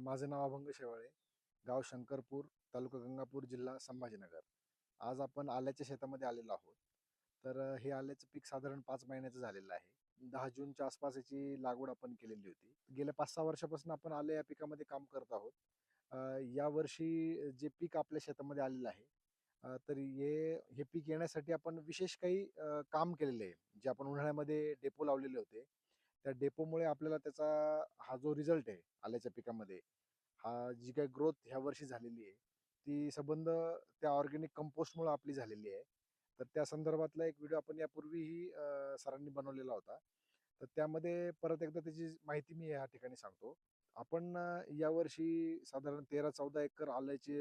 माझं नाव अभंग शेवाळे गाव शंकरपूर तालुका गंगापूर जिल्हा संभाजीनगर. आज आपण आल्याच्या शेतामध्ये आलेलो आहोत. तर हे आल्याचं पीक साधारण पाच महिन्याचं झालेलं आहे. दहा जूनच्या आसपास याची लागवड आपण केलेली होती. गेल्या पाच सहा वर्षापासून आपण आले या पिकामध्ये काम करत आहोत. या यावर्षी जे पीक आपल्या शेतामध्ये आलेलं आहे तर हे हे पीक येण्यासाठी आपण विशेष काही काम केलेले आहे. जे आपण उन्हाळ्यामध्ये डेपो लावलेले होते. त्या डेपोमुळे आपल्याला त्याचा हा जो रिझल्ट आहे आल्याच्या पिकामध्ये हा जी काही ग्रोथ ह्या वर्षी झालेली आहे ती संबंध त्या ऑर्गॅनिक कंपोस्टमुळे आपली झालेली आहे. तर त्या संदर्भातला एक व्हिडिओ आपण यापूर्वीही सरांनी बनवलेला होता. तर त्यामध्ये परत एकदा त्याची माहिती मी या ठिकाणी सांगतो. आपण यावर्षी साधारण तेरा चौदा एकर आल्याचे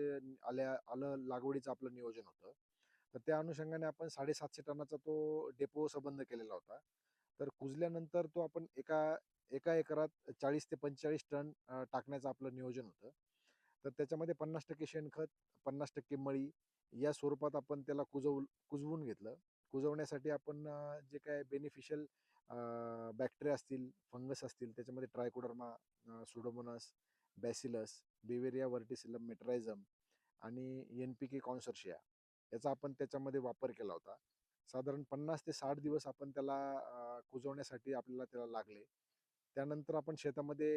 आल्या आलं लागवडीचं आपलं नियोजन होतं. तर त्या अनुषंगाने आपण साडेसातशे टनाचा तो डेपो संबंध केलेला होता. तर कुजल्यानंतर तो आपण एका एका एकरात चाळीस ते पंचेचाळीस टन टाकण्याचं आपलं नियोजन होतं. तर त्याच्यामध्ये पन्नास टक्के शेणखत पन्नास टक्के मळी या स्वरूपात आपण त्याला कुजव कुजवून घेतलं. कुजवण्यासाठी आपण जे काय बेनिफिशियल बॅक्टेरिया असतील फंगस असतील त्याच्यामध्ये Trichoderma Pseudomonas Bacillus Beauveria Verticillium Metarhizium आणि एन पी के कॉन्सर्शिया याचा आपण त्याच्यामध्ये वापर केला होता. साधारण पन्नास ते साठ दिवस आपण त्याला कुजवण्यासाठी आपल्याला त्याला लागले. त्यानंतर आपण शेतामध्ये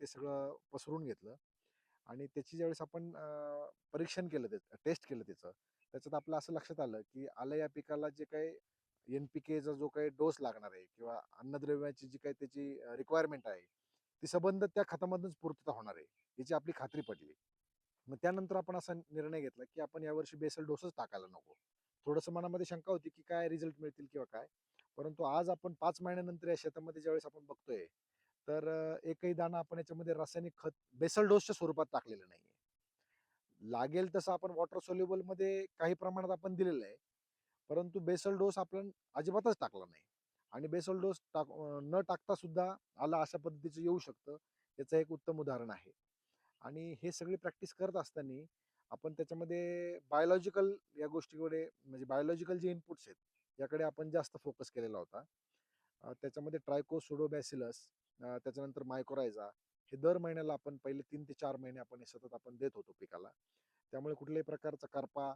ते सगळं पसरून घेतलं आणि त्याची ज्यावेळेस आपण परीक्षण केलं त्याचं टेस्ट केलं त्याचं त्याच्यात आपलं असं लक्षात आलं की आलं या पिकाला जे काही एन पी केचा जो काही डोस लागणार आहे किंवा अन्नद्रव्याची जी काही त्याची रिक्वायरमेंट आहे ती संबंध त्या खतामधूनच पूर्तता होणार आहे याची आपली खात्री पडली. मग त्यानंतर आपण असा निर्णय घेतला की आपण यावर्षी बेसल डोसच टाकायला नको. थोडंसं मनामध्ये शंका होती की काय रिझल्ट मिळतील किंवा काय? परंतु आज आपण पाच महिन्यानंतर या शेतामध्ये ज्यावेळेस आपण बघतोय तर एकही दाणा आपण याच्यामध्ये रासायनिक खत बेसल डोसच्या स्वरूपात टाकलेलं नाहीये. लागेल तसं आपण वॉटर सोल्युबलमध्ये काही प्रमाणात आपण दिलेलं आहे परंतु बेसल डोस आपण अजिबातच टाकला नाही. आणि बेसल डोस टाक न टाकता सुद्धा आला अशा पद्धतीचं येऊ शकतं याचं एक उत्तम उदाहरण आहे. आणि हे सगळी प्रॅक्टिस करत असताना आपण त्याच्यामध्ये बायोलॉजिकल या गोष्टीकडे म्हणजे बायोलॉजिकल जे इनपुट्स आहेत याकडे आपण जास्त फोकस केलेला होता. त्याच्यामध्ये ट्रायको सुडोबॅसिलस त्याच्यानंतर मायकोरायझा हे दर महिन्याला आपण पहिले तीन ते चार महिने आपण हे सतत आपण देत होतो पिकाला. त्यामुळे कुठल्याही प्रकारचा करपा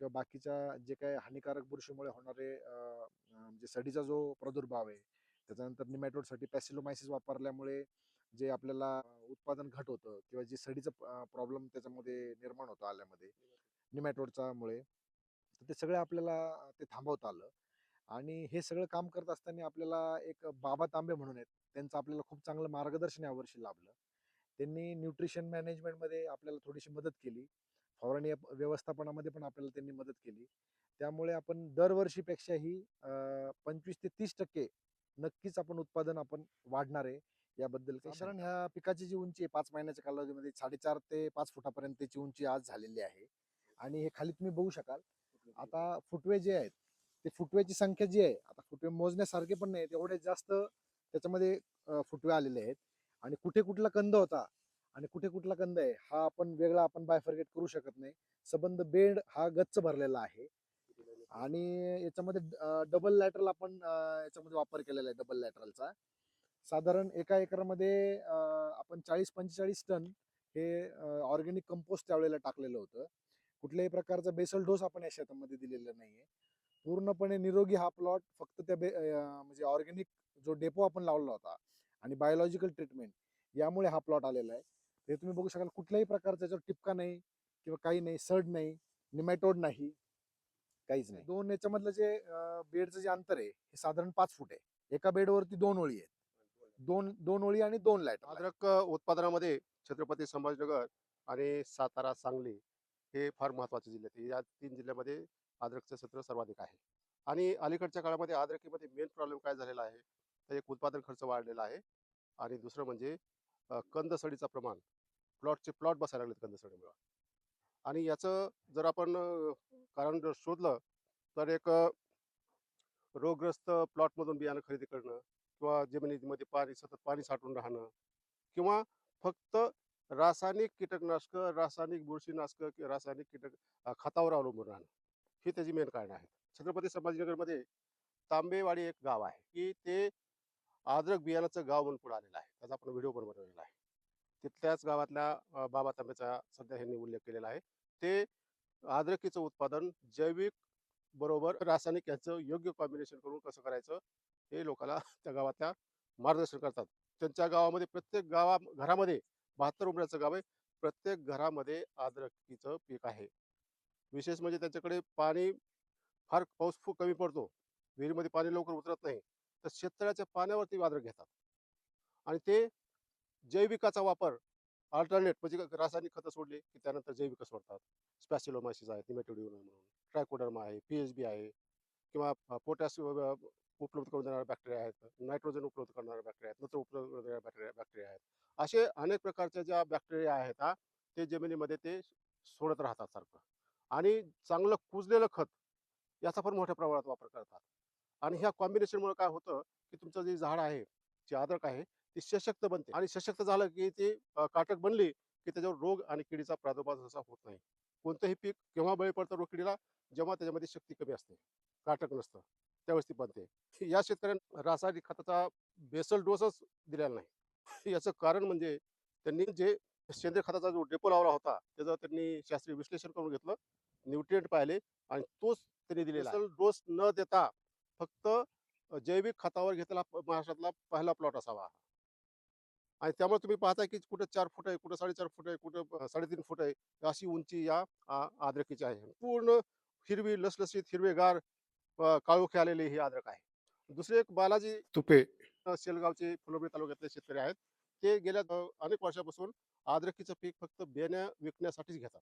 किंवा बाकीच्या जे काही हानिकारक बुरशीमुळे होणारे म्हणजे सडीचा जो प्रादुर्भाव आहे त्याच्यानंतर निमॅटोडसाठी पॅसिलोमायसिस वापरल्यामुळे जे आपल्याला उत्पादन घट होतं किंवा जे सडीचं प्रॉब्लेम त्याच्यामध्ये निर्माण होतं आल्यामध्ये निमॅटोडचा मुळे तर ते सगळं आपल्याला ते थांबवता आलं. आणि हे सगळं काम करत असताना आपल्याला एक बाबा तांबे म्हणून आहेत त्यांचं आपल्याला खूप चांगलं मार्गदर्शन यावर्षी लाभलं. त्यांनी न्यूट्रिशन मॅनेजमेंटमध्ये आपल्याला थोडीशी मदत केली. फवारणी व्यवस्थापनामध्ये पण आपल्याला त्यांनी मदत केली. त्यामुळे आपण दरवर्षीपेक्षाही पंचवीस ते तीस टक्के नक्कीच आपण उत्पादन आपण वाढणार आहे याबद्दल काही साधारण ह्या पिकाची जी उंची आहे पाच महिन्याच्या कालावधीमध्ये साडेचार ते पाच फुटापर्यंत त्याची उंची आज झालेली आहे आणि हे खाली तुम्ही बघू शकाल. आता फुटवे जे आहेत ते फुटव्याची संख्या जी आहे आता फुटवे मोजण्यासारखे पण नाही एवढे जास्त त्याच्यामध्ये फुटवे आलेले आहेत आणि कुठे कुठला कंद होता आणि कुठे कुठला कंद आहे हा आपण वेगळा आपण बायफर्गेट करू शकत नाही. संबंध बेड हा गच्च भरलेला आहे. आणि याच्यामध्ये डबल लॅटरल आपण याच्यामध्ये वापर केलेला आहे डबल लॅटरलचा साधारण एका एकरामध्ये आपण चाळीस पंचेचाळीस टन हे ऑर्गॅनिक कंपोस्ट त्यावेळेला टाकलेलं होतं. कुठल्याही प्रकारचा बेसल डोस आपण या शेतामध्ये दिलेला नाहीये. पूर्णपणे निरोगी हा प्लॉट फक्त त्या बे- म्हणजे ऑर्गॅनिक जो डेपो आपण लावला होता आणि बायोलॉजिकल ट्रीटमेंट यामुळे हा प्लॉट आलेला आहे. हे तुम्ही बघू शकाल कुठल्याही प्रकारचा याच्यावर टिपका नाही किंवा काही नाही सड नाही निमॅटोड नाही. काहीच नाही. दोन याच्यामधलं जे बेडचं जे अंतर आहे हे साधारण पाच फूट आहे. एका बेडवरती दोन ओळी आहेत. दोन दोन ओळी आणि दोन लाइट अद्रक उत्पादनामध्ये छत्रपती संभाजीनगर आणि सातारा सांगली हे फार महत्त्वाचे जिल्हे आहेत. या तीन जिल्ह्यामध्ये अद्रकचं क्षेत्र सर्वाधिक आहे. आणि अलीकडच्या काळामध्ये अद्रकीमध्ये मेन प्रॉब्लेम काय झालेला आहे? तर एक उत्पादन खर्च वाढलेला आहे. आणि दुसरं म्हणजे कंदसडीचं प्रमाण. प्लॉटचे प्लॉट बसायला लागलेत कंदसडीमुळं. आणि याचं जर आपण कारण जर शोधलं तर एक रोगग्रस्त प्लॉटमधून बियाणं खरेदी करणं किंवा जमिनीमध्ये पाणी सतत पाणी साठून राहणं किंवा फक्त रासायनिक कीटकनाशक रासायनिक बुरशीनाशक किंवा रासायनिक कीटक खतावर अवलंबून राहणं हे त्याची मेन कारण आहे छत्रपती संभाजीनगरमध्ये तांबेवाडी एक गाव आहे की ते आद्रक बियाणाचं गाव म्हणून पुढे आलेलं आहे. त्याचा आपण व्हिडिओ पण बनवलेला आहे. तिथल्याच गावातल्या बाबा तांब्याचा सध्या ह्यांनी उल्लेख केलेला आहे. ते आद्रकीचं उत्पादन जैविक बरोबर रासायनिक याचं योग्य कॉम्बिनेशन करून कसं करायचं हे लोकांना त्या गावातल्या मार्गदर्शन करतात. त्यांच्या गावामध्ये प्रत्येक गावा घरामध्ये बहात्तर उमऱ्याचं गाव आहे. प्रत्येक घरामध्ये आदरकीचं पीक आहे. विशेष म्हणजे त्याच्याकडे पाणी फार पाऊस खूप कमी पडतो. विहिरीमध्ये पाणी लवकर उतरत नाही. तर शेततळ्याच्या पाण्यावरती आदरक घेतात. आणि ते जैविकाचा वापर अल्टरनेट म्हणजे रासायनिक खतं सोडली की त्यानंतर जैविक सोडतात. स्पॅसिलोमायसिस आहे निमेटोडियम म्हणून. ट्रायकोडर्मा आहे पी एच बी आहे किंवा पोटॅश उपलब्ध करून देणाऱ्या बॅक्टेरिया आहेत नायट्रोजन उपलब्ध करणारे बॅक्टेरिया आहेत नत्र उपलब्ध करून बॅक्टेरिया बॅक्टेरिया आहेत. असे अनेक प्रकारच्या ज्या बॅक्टेरिया आहेत हा ते जमिनीमध्ये ते सोडत राहतात सारखं. आणि चांगलं कुजलेलं खत याचा पण मोठ्या प्रमाणात वापर करतात. आणि ह्या कॉम्बिनेशनमुळे काय होतं की तुमचं जे झाड आहे जे अद्रक आहे ती सशक्त बनते. आणि सशक्त झालं की ती काटक बनली की त्याच्यावर रोग आणि किडीचा प्रादुर्भाव जसा होत नाही. कोणतंही पीक केव्हा बळी पडतं रोग किडीला जेव्हा त्याच्यामध्ये शक्ती कमी असते. काटक नसतं. त्यावेळेस ती बनते. या शेतकऱ्यांना रासायनिक खताचा बेसल डोसच दिलेला नाही. याचं कारण म्हणजे त्यांनी जे सेंद्रिय खताचा जो डेपो लावला होता त्याचं त्यांनी शास्त्रीय विश्लेषण करून घेतलं न्यूट्रिएंट पाहिले आणि तोच त्यांनी दिलेला डोस न देता फक्त जैविक खतावर घेतलेला महाराष्ट्रातला पहिला प्लॉट असावा. आणि त्यामुळे तुम्ही पाहताय की कुठं चार फूट आहे कुठं साडेचार फूट आहे कुठं साडेतीन फूट आहे अशी उंची या आद्रकीची आहे. पूर्ण हिरवी लसलसीत हिरवेगार काळोखी आलेली ही आद्रक आहे. दुसरे एक बालाजी तुपे. शेलगावचे फुलंब्री तालुक्यातले शेतकरी आहेत. ते गेल्या अनेक वर्षापासून आद्रकीचं पीक फक्त बेण्या विकण्यासाठीच घेतात.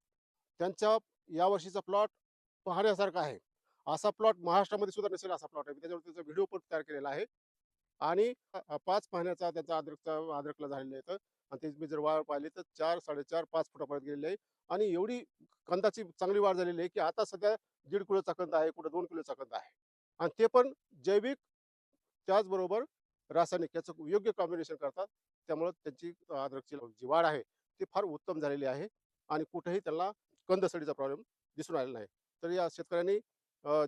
त्यांच्या यावर्षीचा प्लॉट पाहण्यासारखा आहे. असा प्लॉट महाराष्ट्रामध्ये सुद्धा नसेल असा प्लॉट आहे. मी त्याच्यावर त्याचा व्हिडिओ पण तयार केलेला आहे. आणि पाच महिन्याचा त्याचा अद्रकचा अद्रकला झालेलं आहे आणि त्याची मी जर वाढ पाहिली तर चार साडेचार पाच फुटापर्यंत गेलेली आहे. आणि एवढी कंदाची चांगली वाढ झालेली आहे की आता सध्या दीड किलोचा कंद आहे कुठं दोन किलोचा कंद आहे. आणि ते पण जैविक त्याचबरोबर रासायनिक याचं योग्य कॉम्बिनेशन करतात. त्यामुळं त्यांची अद्रकची जी वाढ आहे ती फार उत्तम झालेली आहे. आणि कुठेही त्यांना कंदसडीचा प्रॉब्लेम दिसून आलेला नाही. तर या शेतकऱ्यांनी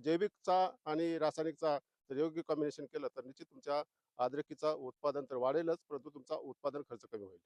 जैविकचा आणि रासायनिकचा जर योग्य कॉम्बिनेशन केलं तर निश्चित तुमच्या आद्रकीचा उत्पादन तर वाढेलच परंतु तुमचा उत्पादन खर्च कमी होईल.